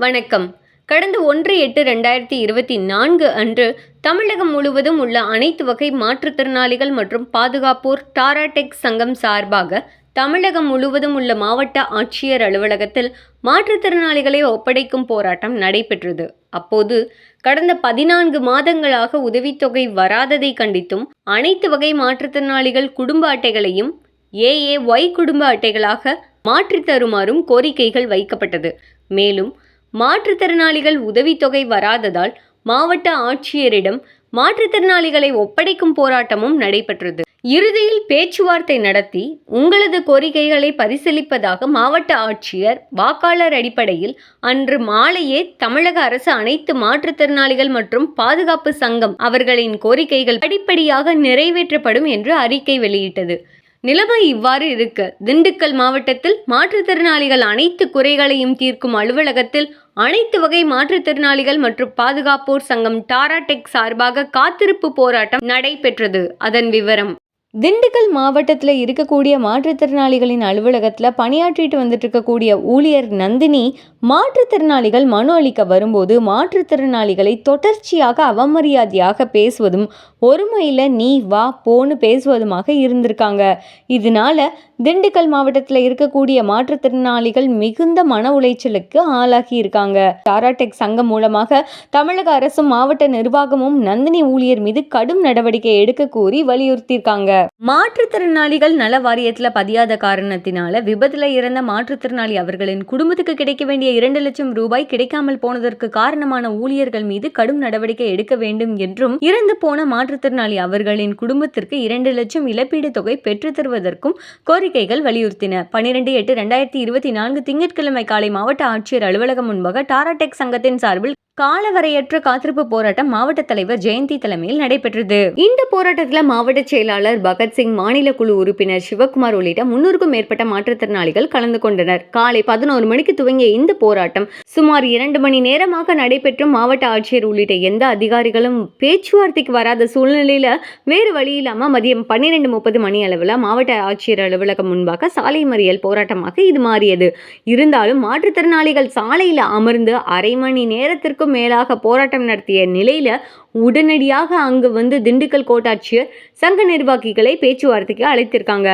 வணக்கம். கடந்த ஒன்று எட்டு ரெண்டாயிரத்தி இருபத்தி நான்கு அன்று தமிழகம் முழுவதும் உள்ள அனைத்து வகை மாற்றுத்திறனாளிகள் மற்றும் பாதுகாப்போர் டாராடெக் சங்கம் சார்பாக தமிழகம் முழுவதும் உள்ள மாவட்ட ஆட்சியர் அலுவலகத்தில் மாற்றுத்திறனாளிகளை ஒப்படைக்கும் போராட்டம் நடைபெற்றது. அப்போது கடந்த பதினான்கு மாதங்களாக உதவித்தொகை வராததை கண்டித்தும் அனைத்து வகை மாற்றுத்திறனாளிகள் குடும்ப அட்டைகளையும் ஏஏஒய் குடும்ப அட்டைகளாக மாற்றித் தருமாறும் கோரிக்கைகள் வைக்கப்பட்டது. மேலும் மாற்றுத்திறனாளிகள் உதவித்தொகை வராததால் மாவட்ட ஆட்சியரிடம் மாற்றுத்திறனாளிகளை ஒப்படைக்கும் போராட்டமும் நடைபெற்றது. இறுதியில் பேச்சுவார்த்தை நடத்தி உங்களது கோரிக்கைகளை பரிசீலிப்பதாக மாவட்ட ஆட்சியர் வாக்காளர் அடிப்படையில் அன்று மாலையே தமிழக அரசு அனைத்து மாற்றுத்திறனாளிகள் மற்றும் பாதுகாப்பு சங்கம் அவர்களின் கோரிக்கைகள் படிப்படியாக நிறைவேற்றப்படும் என்று அறிக்கை வெளியிட்டது. நிலைமை இவ்வாறு இருக்க. திண்டுக்கல் மாவட்டத்தில் மாற்றுத்திறனாளிகள் அனைத்து குறைகளையும் தீர்க்கும் அலுவலகத்தில் அனைத்து வகை மாற்றுத்திறனாளிகள் மற்றும் பாதுகாப்போர் சங்கம் டாராடெக் சார்பாக காத்திருப்பு போராட்டம் நடைபெற்றது. அதன் விவரம் திண்டுக்கல் மாவட்டத்தில் இருக்கக்கூடிய மாற்றுத்திறனாளிகளின் அலுவலகத்தில் பணியாற்றிட்டு வந்துட்டு இருக்கக்கூடிய ஊழியர் நந்தினி மாற்றுத்திறனாளிகள் மனு அளிக்க வரும்போது மாற்றுத்திறனாளிகளை தொடர்ச்சியாக அவமரியாதையாக பேசுவதும் ஒருமையில் நீ வா போன்னு பேசுவதுமாக இருந்திருக்காங்க. இதனால திண்டுக்கல் மாவட்டத்தில் இருக்கக்கூடிய மாற்றுத்திறனாளிகள் மிகுந்த மன உளைச்சலுக்கு ஆளாகி இருக்காங்க. டாராடெக் சங்கம் மூலமாக தமிழக அரசும் மாவட்ட நிர்வாகமும் நந்தினி ஊழியர் மீது கடும் நடவடிக்கை எடுக்க கோரி வலியுறுத்தியிருக்காங்க. மாற்றுத்திறனாளிகள் நல வாரியத்தில் பதியாத காரணத்தினால விபத்தில் இறந்த மாற்றுத்திறனாளி அவர்களின் குடும்பத்துக்கு கிடைக்க வேண்டிய இரண்டு லட்சம் ரூபாய் கிடைக்காமல் போனதற்கு காரணமான ஊழியர்கள் மீது கடும் நடவடிக்கை எடுக்க வேண்டும் என்றும் இறந்து போன மாற்றுத்திறனாளி அவர்களின் குடும்பத்திற்கு இரண்டு லட்சம் இழப்பீடு தொகை பெற்றுத் தருவதற்கும் கோரிக்கைகள் வலியுறுத்தின. பனிரெண்டு எட்டு ரெண்டாயிரத்தி இருபத்தி நான்கு திங்கட்கிழமை காலை மாவட்ட ஆட்சியர் அலுவலகம் முன்பாக டாராடெக் சங்கத்தின் சார்பில் காலவரையற்ற காத்திருப்பு போராட்டம் மாவட்ட தலைவர் ஜெயந்தி தலைமையில் நடைபெற்றது. இந்த போராட்டத்தில் மாவட்ட செயலாளர் பகத்சிங் மாநில குழு உறுப்பினர் சிவகுமார் உள்ளிட்ட முன்னூறுக்கும் மேற்பட்ட மாற்றுத்திறனாளிகள் கலந்து கொண்டனர். காலை பதினோரு மணிக்கு துவங்கிய இந்த போராட்டம் சுமார் இரண்டு மணி நேரமாக நடைபெற்றும் மாவட்ட ஆட்சியர் உள்ளிட்ட எந்த அதிகாரிகளும் பேச்சுவார்த்தைக்கு வராத சூழ்நிலையில வேறு வழி இல்லாமல் மதியம் பன்னிரெண்டு முப்பது மணி அளவில் மாவட்ட ஆட்சியர் அலுவலகம் முன்பாக சாலை மறியல் போராட்டமாக இது மாறியது. இருந்தாலும் மாற்றுத்திறனாளிகள் சாலையில் அமர்ந்து அரை மணி நேரத்திற்கும் மேலாக போராட்டம் நடத்திய நிலையில உடனடியாக அங்கு வந்து திண்டுக்கல் கோட்டாட்சியர் சங்க நிர்வாகிகளை பேச்சுவார்த்தைக்கு அழைத்திருக்காங்க.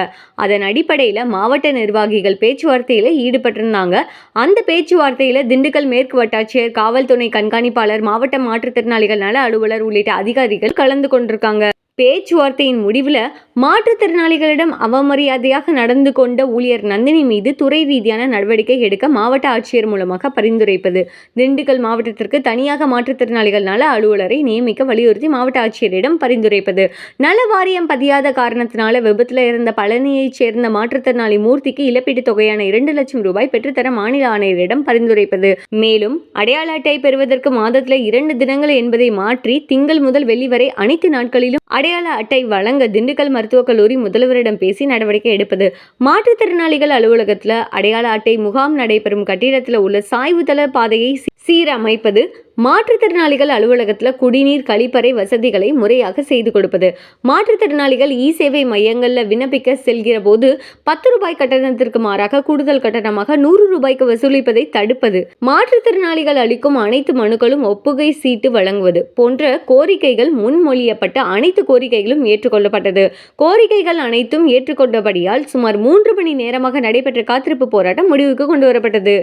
அதன் அடிப்படையில் மாவட்ட நிர்வாகிகள் பேச்சுவார்த்தையில் ஈடுபட்டிருந்தாங்க. அந்த பேச்சுவார்த்தையில் திண்டுக்கல் மேற்கு வட்டாட்சியர் காவல்துறை கண்காணிப்பாளர் மாவட்ட மாற்றுத்திறனாளிகள் நல அலுவலர் உள்ளிட்ட அதிகாரிகள் கலந்து கொண்டிருக்காங்க. பேச்சுவார்த்தையின் முடிவில் மாற்றுத்திறனாளிகளிடம் அவமரியாதையாக நடந்து கொண்ட ஊழியர் நந்தினி மீது துறை ரீதியான நடவடிக்கை எடுக்க மாவட்ட ஆட்சியர் மூலமாக பரிந்துரைப்பது. திண்டுக்கல் மாவட்டத்திற்கு தனியாக மாற்றுத்திறனாளிகள் நல அலுவலரை நியமிக்க வலியுறுத்தி மாவட்ட ஆட்சியரிடம் பரிந்துரைப்பது. நல வாரியம் பதியாத காரணத்தினால விபத்தில் இருந்த பழனியைச் சேர்ந்த மாற்றுத்திறனாளி மூர்த்திக்கு இழப்பீட்டுத் தொகையான இரண்டு லட்சம் ரூபாய் பெற்றுத்தர மாநில ஆணையரிடம் பரிந்துரைப்பது. மேலும் அடையாள அட்டை பெறுவதற்கு மாதத்தில் இரண்டு தினங்கள் என்பதை மாற்றி திங்கள் முதல் வெள்ளி வரை அனைத்து நாட்களிலும் அடையாள அட்டை வழங்க திண்டுக்கல் மருத்துவக் கல்லூரி முதல்வரிடம் பேசி நடவடிக்கை எடுப்பது. மாற்றுத்திறனாளிகள் அலுவலகத்தில் அடையாள அட்டை முகாம் நடைபெறும் கட்டிடத்தில் உள்ள சாய்வுதள பாதையை சீரமைப்பது. மாற்றுத்திறனாளிகள் அலுவலகத்தில் குடிநீர் கழிப்பறை வசதிகளை முறையாக செய்து கொடுப்பது. மாற்றுத்திறனாளிகள் இ சேவை மையங்களில் விண்ணப்பிக்க செல்கிற போது பத்து ரூபாய் கட்டணத்திற்கு மாறாக கூடுதல் கட்டணமாக நூறு ரூபாய்க்கு வசூலிப்பதை தடுப்பது. மாற்றுத்திறனாளிகள் அளிக்கும் அனைத்து மனுக்களும் ஒப்புகை சீட்டு வழங்குவது போன்ற கோரிக்கைகள் முன்மொழியப்பட்ட அனைத்து கோரிக்கைகளும் ஏற்றுக்கொள்ளப்பட்டது. கோரிக்கைகள் அனைத்தும் ஏற்றுக்கொண்டபடியால் சுமார் மூன்று மணி நேரமாக நடைபெற்ற காத்திருப்பு போராட்டம் முடிவுக்கு கொண்டு வரப்பட்டது.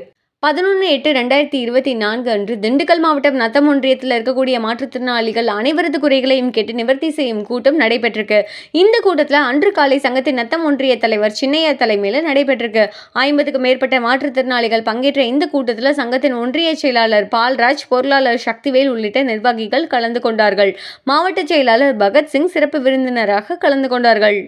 பதினொன்று எட்டு ரெண்டாயிரத்தி இருபத்தி நான்கு அன்று திண்டுக்கல் மாவட்டம் நத்தம் ஒன்றியத்தில் இருக்கக்கூடிய மாற்றுத்திறனாளிகள் அனைவரது குறைகளையும் கேட்டு நிவர்த்தி செய்யும் கூட்டம் நடைபெற்றிருக்கு. இந்த கூட்டத்தில் அன்று காலை சங்கத்தின் நத்தம் ஒன்றிய தலைவர் சின்னையா தலைமையில் நடைபெற்றிருக்கு. ஐம்பதுக்கும் மேற்பட்ட மாற்றுத்திறனாளிகள் பங்கேற்ற இந்த கூட்டத்தில் சங்கத்தின் ஒன்றிய செயலாளர் பால்ராஜ் பொருளாளர் சக்திவேல் உள்ளிட்ட நிர்வாகிகள் கலந்து கொண்டார்கள். மாவட்ட செயலாளர் பகத்சிங் சிறப்பு விருந்தினராக கலந்து கொண்டார்கள்.